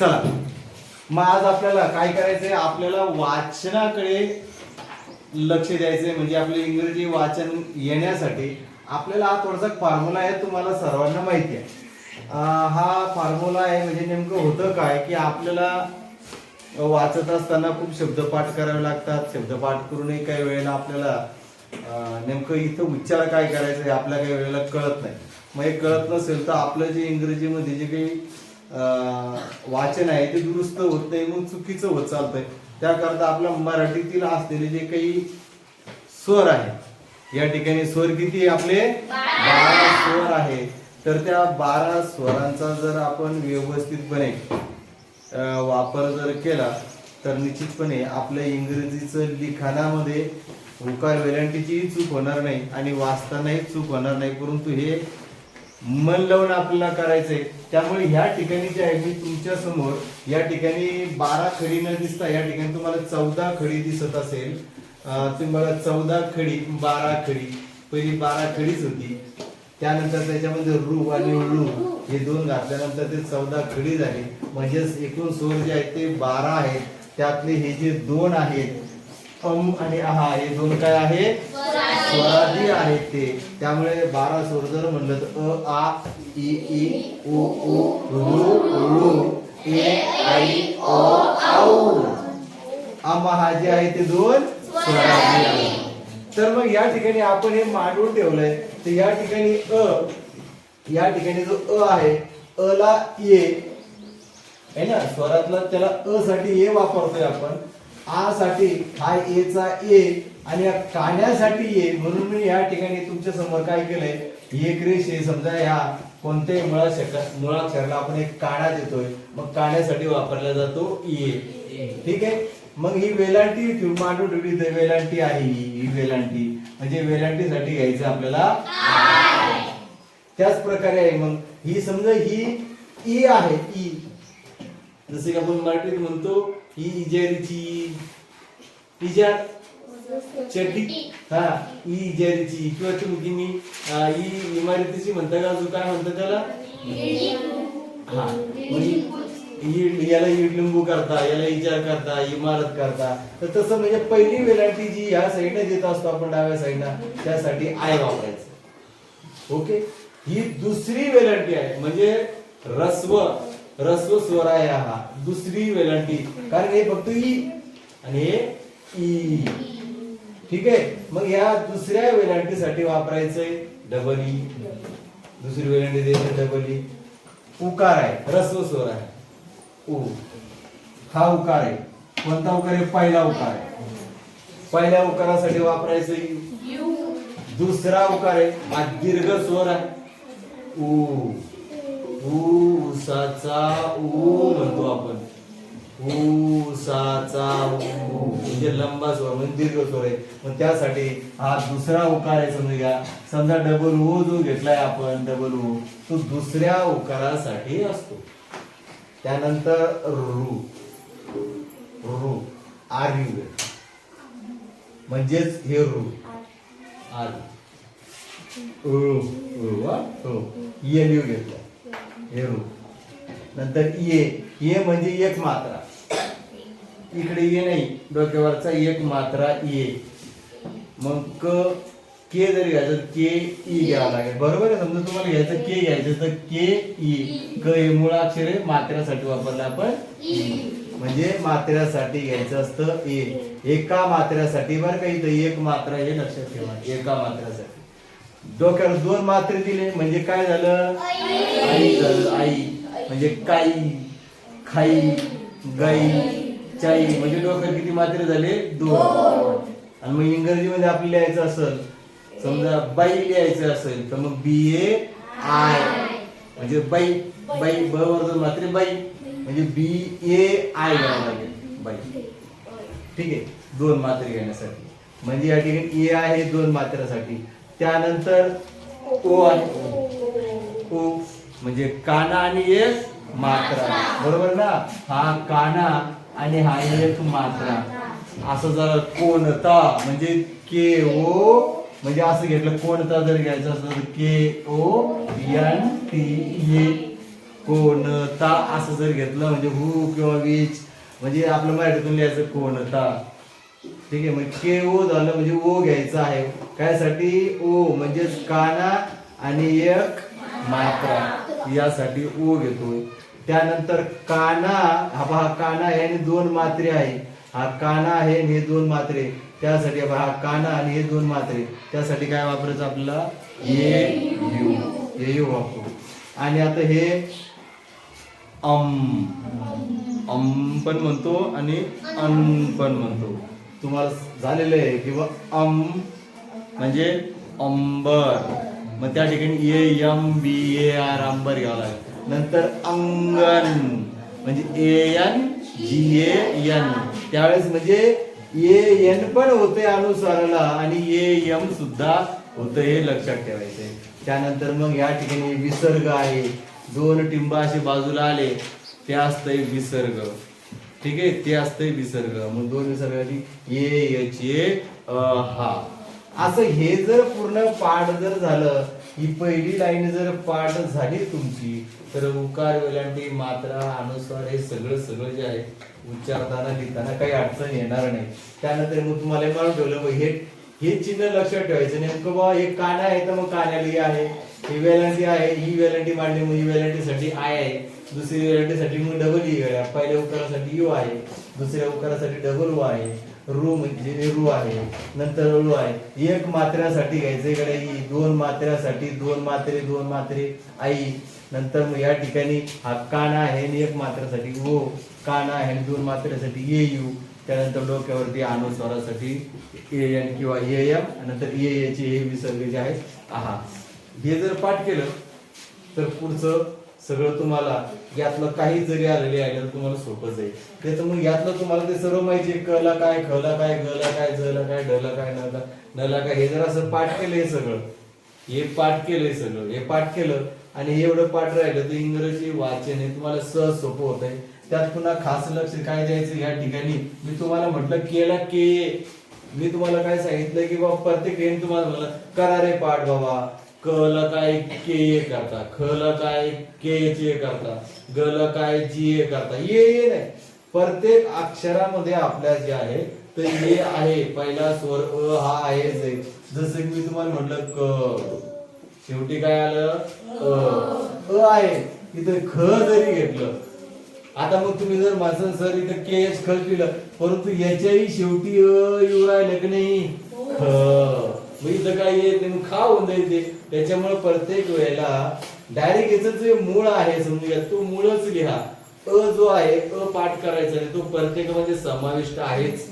चला. मग आज आपल्याला काय करायचंय? आपल्याला वाचनाकडे लक्ष द्यायचंय. म्हणजे आपले इंग्रजी वाचन येण्यासाठी आपल्याला हा थोडासा फॉर्म्युला आहे तुम्हाला सर्वांना माहिती आहे. हा फॉर्म्युला आहे म्हणजे नेमकं होतं काय की आपल्याला वाचत असताना खूप शब्दपाठ करावे लागतात. शब्दपाठ करूनही काही वेळेला आपल्याला नेमकं इथं उच्चार काय करायचं हे आपल्या काही वेळेला कळत नाही. मग हे कळत नसेल तर आपलं जे इंग्रजीमध्ये जे काही वाचन आहे ते दुरुस्त होत नाही मग चुकीचं होत चालतंय. त्याकरता आपल्या मराठीतील असलेले जे काही स्वर आहे या ठिकाणी स्वर किती आपले? बारा स्वर आहे तर त्या बारा स्वरांचा जर आपण व्यवस्थितपणे वापर जर केला तर निश्चितपणे आपल्या इंग्रजीचं लिखाणामध्ये हुकार वेलांटीचीही चूक होणार नाही आणि वाचतानाही चूक होणार नाही. परंतु हे मन लावून आपल्याला करायचंय. त्यामुळे ह्या ठिकाणी जे आहे मी तुमच्यासमोर या ठिकाणी बारा खडी न दिसता या ठिकाणी तुम्हाला चौदा खडी दिसत असेल. तुम्हाला तुम्ही चौदा खडी बारा खडी पहिली बारा खडीच होती. त्यानंतर त्याच्यामध्ये रू आणि ऋ हे दोन घातल्यानंतर ते चौदा खडी झाली. म्हणजेच एकूण स्वर जे आहेत ते बारा आहेत. त्यातले हे जे दोन आहेत अम आणि आहा हे दोन काय आहे. स्वराधी आहेत ते. त्यामुळे बारा स्वर जर म्हणलं तर अ आ इ ई उ उ ऋ ऋ ए आई ओ औ. अम हा जे आहे ते दोन स्वराधी आहे. तर मग या ठिकाणी आपण हे मांडून ठेवलंय. तर या ठिकाणी अ या ठिकाणी जो अ आहे अ ला ये आहे ना? स्वरातला त्याला अ साठी ए वापरतोय आपण. आ साठी हा ए चा ए आणि या काण्यासाठी ए म्हणून मी या ठिकाणी तुमच्यासमोर काय केलंय? एक रेष आहे. समजा ह्या कोणत्याही मुळाक्षर मुळाक्षराला आपण एक काणा देतोय. मग काण्यासाठी वापरला जातो ए. ठीक आहे? मग ही वेलांटी ठेवून ठेवली तर वेलांटी आहे ही. ही वेलांटी. म्हणजे वेलांटीसाठी घ्यायचं आपल्याला त्याच प्रकारे आहे मग. ही समजा ही ई आहे. ई. जसे की आपण मराठीत म्हणतो इजेरची इजार? चटी? हा ई किंवा तुम्ही मी ई इमारतीची म्हणता का अजून? काय म्हणता त्याला? हा. म्हणजे याला इडलिंबू करता याला इजार करता इमारत करता. तर तसं म्हणजे पहिली वेलांटी जी ह्या साईडने देत असतो आपण डाव्या साईडला त्यासाठी आय वापरायचं. ओके? ही दुसरी वेलांटी आहे. म्हणजे रस्व. रस्व स्वर आहे हा दुसरी वेलांटी. कारण हे फक्त ई आणि हे ई. ठीक आहे? मग या दुसऱ्या वेलांटीसाठी वापरायचंय डबल ई दुसरी वेलांटी द्यायचं डबल ई उकार आहे. रस्व स्वर आहे. उ. हा उकार आहे. कोणता उकार आहे? पहिला उकार आहे. पहिल्या उकारासाठी वापरायचं. दुसरा उकार आहे. हा दीर्घ स्वर आहे. ऊ ऊसाचा उसाचा ऊ म्हणतो आपण. ऊसाचा ऊ म्हणजे लंबा स्वर म्हणजे दीर्घ स्वर आहे. मग त्यासाठी हा दुसरा उकार आहे समजा समजा डबल ओ जो घेतलाय आपण डबल ओ तो दुसऱ्या उकारासाठी असतो. त्यानंतर रू रू आर यू. म्हणजेच हे रू आर. रू रू ये घेतलं हे रू नंतर ये ये म्हणजे एक मात्रा इकडे ये नाही डोक्यावरचा एक मात्रा ये मग क के जरी घ्यायचं के ई घ्यावं लागेल. बरोबर आहे समजा तुम्हाला घ्यायचं के घ्यायचं तर के ई. क हे मुळाक्षर आहे मात्र्यासाठी वापरलं आपण. म्हणजे मात्र्यासाठी घ्यायचं असतं ए. एका मात्र्यासाठी बरं का इथं एक मात्रा हे लक्षात ठेवा एका मात्र्यासाठी. डोक्यावर दोन मात्रे दिले म्हणजे काय झालं? आई झालं आई. म्हणजे काई खाई गाई चाई. म्हणजे डोक्यावर किती मात्रे झाले? दोन. आणि मग इंग्रजीमध्ये आपल्याला लिहायचं असेल समजा बाई लिहायचं असेल तर मग बी ए आय. म्हणजे बाई बाई ब दोन मात्रे बाई. म्हणजे बी ए आय घ्यावं लागेल बाई. ठीक आहे? दोन मात्रे घेण्यासाठी. म्हणजे या ठिकाणी ए आहे दोन मात्र्यासाठी त्यानंतर ओ आहे ओ. म्हणजे काना आणि एस मात्रा. बरोबर ना? हा काना आणि हा एक मात्रा. असं जर कोणता म्हणजे के ओ म्हणजे असं घेतलं कोणता जर घ्यायचं असलं तर के ओ एन टी ए. कोणता असं जर घेतलं म्हणजे हू किंवा वीज म्हणजे आपलं मराठीतून लिहायचं कोणता. ठीक आहे मग के ओ झालं म्हणजे ओ घ्यायचं आहे. कायसाठी? ओ म्हणजेच काना आणि एक मात्रा. यासाठी ओ घेतो. त्यानंतर काना हा पहा काना आहे आणि दोन मात्रे आहे. हा काना आहे आणि हे दोन मात्रे. त्यासाठी हा काना आणि हे दोन मात्रे. त्यासाठी काय वापरायचं आपल्याला? ये यू. ये यू वापरू. आणि आता हे अम. अम पण म्हणतो आणि अन पण म्हणतो. तुम्हाला झालेलं आहे किंवा अम म्हणजे अंबर. मग त्या ठिकाणी A M B A R Ambar घ्यावं लागेल. नंतर अंगण. म्हणजे A N G A N. त्यावेळेस म्हणजे ए एन पण होते अनुसाराला आणि ए एम सुद्धा होतं हे लक्षात ठेवायचंय. त्यानंतर मग या ठिकाणी विसर्ग आहे. दोन टिंब असे बाजूला आले ते असतंय विसर्ग. ठीक आहे? ते असतंय विसर्ग मग दोन विसर्गाची ए यच ये हा. असं हे जर पूर्ण पाठ जर झालं ही पहिली लाईन जर पाठ झाली तुमची तर उकार वेलांटी मात्रा अनुस्वार हे सगळं सगळं जे आहे उच्चारताना लिहिताना काही अडचण येणार नाही. त्यानंतर मग तुम्हाला मला ठेवलं हे हे चिन्ह लक्षात ठेवायचं. नेमकं बाबा हे काना आहे तर मग कान्याली आहे. ही वेलांटी आहे ही वेलांटी मांडली मग ही वेलांटीसाठी आय आहे. दुसरी वेलांटीसाठी मग डबल ई e आहे. पहिल्या उपकारासाठी यू आहे. दुसऱ्या उपकारासाठी डबल ओ आहे. रू म्हणजे रू आहे. नंतर रू आहे. एक मात्र्यासाठी घ्यायचं इकडे. ई दोन मात्र्यासाठी दोन मात्रे दोन मात्रे आई नंतर मग या ठिकाणी हा काना आहे आणि एक मात्र्यासाठी ओ काना आहे आणि दोन मात्र्यासाठी ए यू त्यानंतर डोक्यावरती अनुस्वारासाठी ए एन किंवा ए एम नंतर ए एचे हे विसर्ग जे आहेत आहा. हे जर पाठ केलं तर पुढचं सगळं तुम्हाला यातलं काही जरी आलेले आहे तर तुम्हाला सोपं जाईल. त्याचं मग यातलं तुम्हाला ते सर्व माहिती कला काय खला काय गला काय जला काय ढला काय नला नला काय हे जर असं पाठ केलं हे सगळं हे पाठ केलंय सगळं हे पाठ केलं आणि हे एवढं पाठ राहिलं तर इंग्रजी वाचन हे तुम्हाला सहज सोपं होत आहे त्यात पुन्हा खास लक्ष काय द्यायचं या ठिकाणी? मी तुम्हाला म्हटलं केला के. मी तुम्हाला काय सांगितलं की बाबा प्रत्येक तुम्हाला म्हणलं करा रे पाठ बाबा. क ला काय के ये करता ख ला काय के चे करता ग ला काय जी ए करता. ये ये नाही. प्रत्येक अक्षरामध्ये आपल्या जे आहे तर ये आहे. पहिला स्वर अ हा आहेच आहे जसं की मी तुम्हाला म्हटलं क. शेवटी काय आलं? अ. अ आहे. इथं ख जरी घेतलं आता मग तुम्ही जर माझं सर इथं के एच ख लिहिलं परंतु याच्याही शेवटी अ येऊ राहिलं की नाही? ख. मग इथं काय येत मग खा होऊन जाईल ते त्याच्यामुळे प्रत्येक वेळेला डायरेक्ट याचं जे मूळ आहे समजूया तो मूळच लिहा. अ जो आहे अ पाठ करायचा तो प्रत्येकामध्ये म्हणजे समाविष्ट आहेच.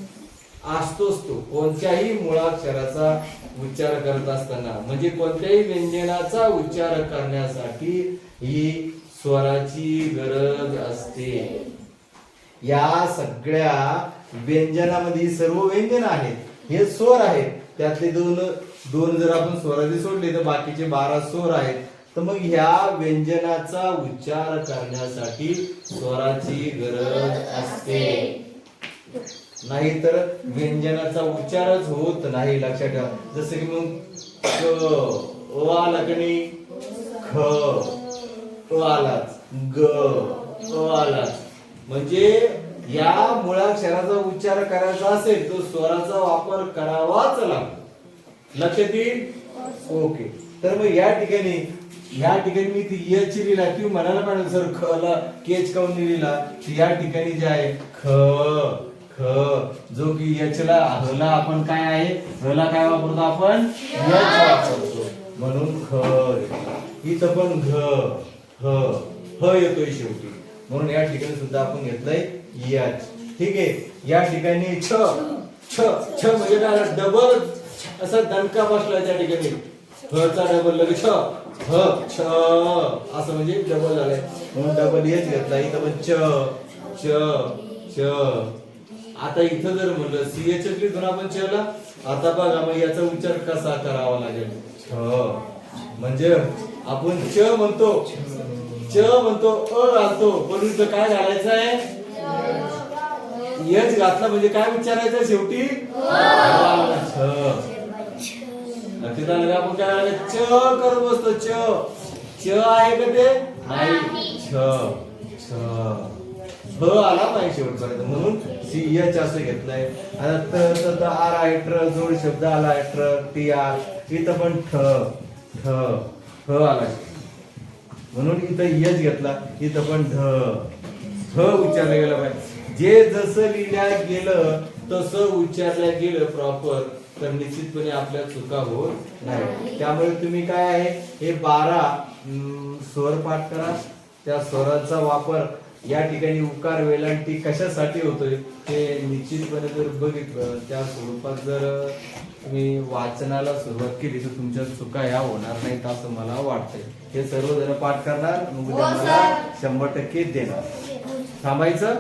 असतोच तो कोणत्याही मुळाक्षराचा उच्चार करत असताना म्हणजे कोणत्याही व्यंजनाचा उच्चार करण्यासाठी ही स्वराची गरज असते. या सगळ्या व्यंजनामध्ये सर्व व्यंजन आहेत. हे स्वर आहेत. त्यातले दोन दोन जर आपण स्वराचे सोडले तर बाकीचे बारा स्वर आहेत. तर मग ह्या व्यंजनाचा उच्चार करण्यासाठी स्वराची गरज असते. नाहीतर व्यंजनाचा उच्चारच होत नाही लक्षात ठेवा. जसं की मग क अ आला की ख अ आलाच. ग अ आलाच. म्हणजे या मुळाक्षराचा उच्चार करायचा असेल तो स्वराचा वापर करावाच लागतो. लक्षात येईल ओके. तर मग या ठिकाणी या ठिकाणी मी ती यच लिहिला तुम्ही म्हणायला पाहिजे सर ख ला केच काऊन लिहिला? या ठिकाणी जे आहे ख ख जो की यचला हला आपण काय आहे? हला काय वापरतो आपण? यच वापरतो. म्हणून ख. इथं पण घ ह येतोय शेवटी. म्हणून या ठिकाणी सुद्धा आपण घेतलंय यच ठीक आहे. या ठिकाणी छ छ छ म्हणजे काय डबल असा दणका बसला त्या ठिकाणी. ह चा डबल लगे छ. ह छ असं म्हणजे डबल झालंय. म्हणून डबल यच घेतला. इथं पण च च च आता इथं जर म्हणलं सी एच लिहितो ना आपण चला आता बघा मग याचा उच्चार कसा करावा लागेल? छ. म्हणजे आपण च म्हणतो च म्हणतो अ घालतो. पण इथं काय घालायचं आहे? यच घातला म्हणजे काय उच्चारायचं शेवटी? लक्षात आलं का आपण काय करायचं? च करत बसतो च. च आहे का ते? नाही. छ छ भ आला पाहिजे शेवटपर्यंत. म्हणून सी एच असं घेतलंय. आता त आर आहे ट्र जोड शब्द आला आहे ट्र टी आर इथं पण ठ ठ ठ आला म्हणून इथं यच घेतला इथं पण ढ. ढ उच्चारलं गेलं पाहिजे. जे जसं लिहिल्या गेलं तसं उच्चारल्या गेलं प्रॉपर तर निश्चितपणे आपल्या चुका होत नाही. त्यामुळे तुम्ही काय आहे हे बारा स्वर पाठ करा. त्या स्वराचा वापर या ठिकाणी उकार वेलांटी कशासाठी होतोय ते निश्चितपणे जर बघितलं त्या स्वरूपात जर तुम्ही वाचनाला सुरुवात केली तर तुमच्या चुका ह्या होणार नाहीत असं मला वाटतंय. हे सर्वजण पाठ करणार हो. शंभर टक्के देणार. थांबायचं.